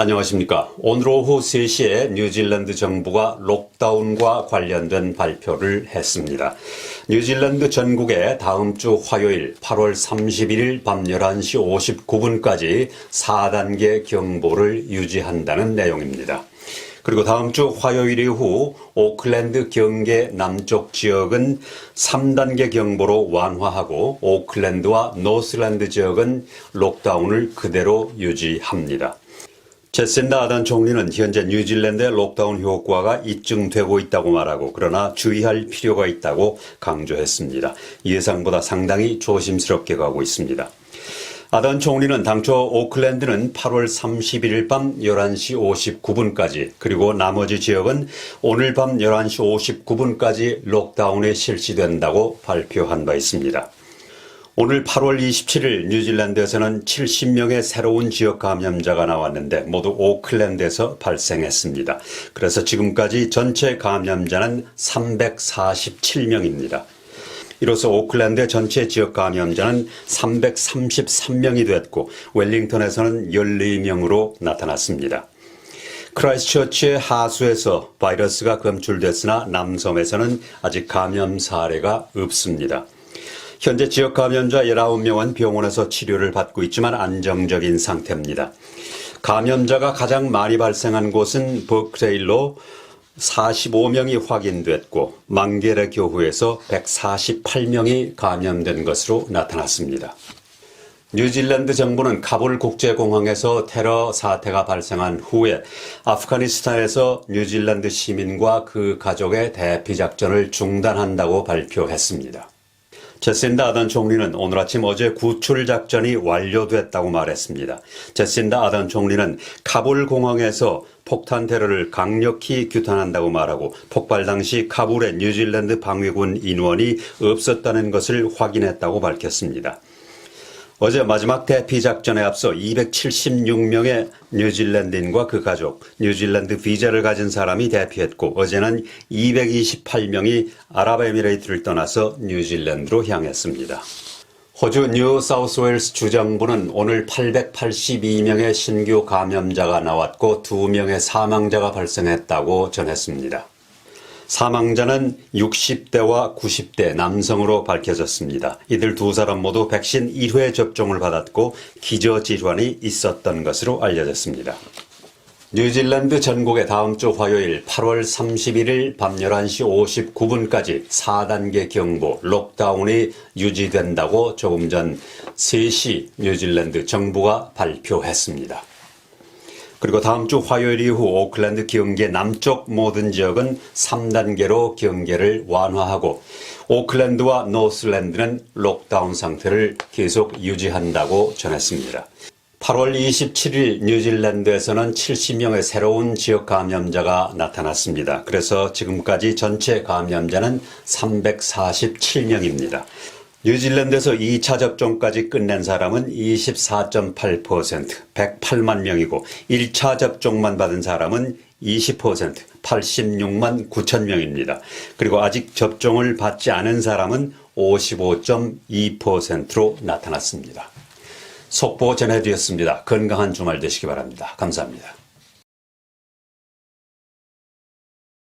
안녕하십니까. 오늘 오후 3시에 뉴질랜드 정부가 록다운과 관련된 발표를 했습니다. 뉴질랜드 전국에 다음 주 화요일 8월 31일 밤 11시 59분까지 4단계 경보를 유지한다는 내용입니다. 그리고 다음 주 화요일 이후 오클랜드 경계 남쪽 지역은 3단계 경보로 완화하고 오클랜드와 노스랜드 지역은 록다운을 그대로 유지합니다. 제신다 아던 총리는 현재 뉴질랜드의 록다운 효과가 입증되고 있다고 말하고 그러나 주의할 필요가 있다고 강조했습니다. 예상보다 상당히 조심스럽게 가고 있습니다. 아던 총리는 당초 오클랜드는 8월 31일 밤 11시 59분까지 그리고 나머지 지역은 오늘 밤 11시 59분까지 록다운에 실시된다고 발표한 바 있습니다. 오늘 8월 27일 뉴질랜드에서는 70명의 새로운 지역 감염자가 나왔는데 모두 오클랜드에서 발생했습니다. 그래서 지금까지 전체 감염자는 347명입니다. 이로써 오클랜드 전체 지역 감염자는 333명이 됐고 웰링턴에서는 14명으로 나타났습니다. 크라이스처치의 하수에서 바이러스가 검출됐으나 남섬에서는 아직 감염 사례가 없습니다. 현재 지역 감염자 19명은 병원에서 치료를 받고 있지만 안정적인 상태입니다. 감염자가 가장 많이 발생한 곳은 버크레일로 45명이 확인됐고 망게레 교후에서 148명이 감염된 것으로 나타났습니다. 뉴질랜드 정부는 카불 국제공항에서 테러 사태가 발생한 후에 아프가니스탄에서 뉴질랜드 시민과 그 가족의 대피 작전을 중단한다고 발표했습니다. 제신다 아던 총리는 오늘 아침 어제 구출 작전이 완료됐다고 말했습니다. 제신다 아던 총리는 카불 공항에서 폭탄 테러를 강력히 규탄한다고 말하고 폭발 당시 카불의 뉴질랜드 방위군 인원이 없었다는 것을 확인했다고 밝혔습니다. 어제 마지막 대피 작전에 앞서 276명의 뉴질랜드인과 그 가족, 뉴질랜드 비자를 가진 사람이 대피했고 어제는 228명이 아랍에미레이트를 떠나서 뉴질랜드로 향했습니다. 호주 뉴 사우스웨일스 주정부는 오늘 882명의 신규 감염자가 나왔고 2명의 사망자가 발생했다고 전했습니다. 사망자는 60대와 90대 남성으로 밝혀졌습니다. 이들 두 사람 모두 백신 1회 접종을 받았고 기저질환이 있었던 것으로 알려졌습니다. 뉴질랜드 전국에 다음 주 화요일 8월 31일 밤 11시 59분까지 4단계 경보 록다운이 유지된다고 조금 전 3시 뉴질랜드 정부가 발표했습니다. 그리고 다음 주 화요일 이후 오클랜드 경계 남쪽 모든 지역은 3단계로 경계를 완화하고 오클랜드와 노스랜드는 록다운 상태를 계속 유지한다고 전했습니다. 8월 27일 뉴질랜드에서는 70명의 새로운 지역 감염자가 나타났습니다. 그래서 지금까지 전체 감염자는 347명입니다. 뉴질랜드에서 2차 접종까지 끝낸 사람은 24.8%, 108만 명이고 1차 접종만 받은 사람은 20%, 86만 9천 명입니다. 그리고 아직 접종을 받지 않은 사람은 55.2%로 나타났습니다. 속보 전해드렸습니다. 건강한 주말 되시기 바랍니다. 감사합니다.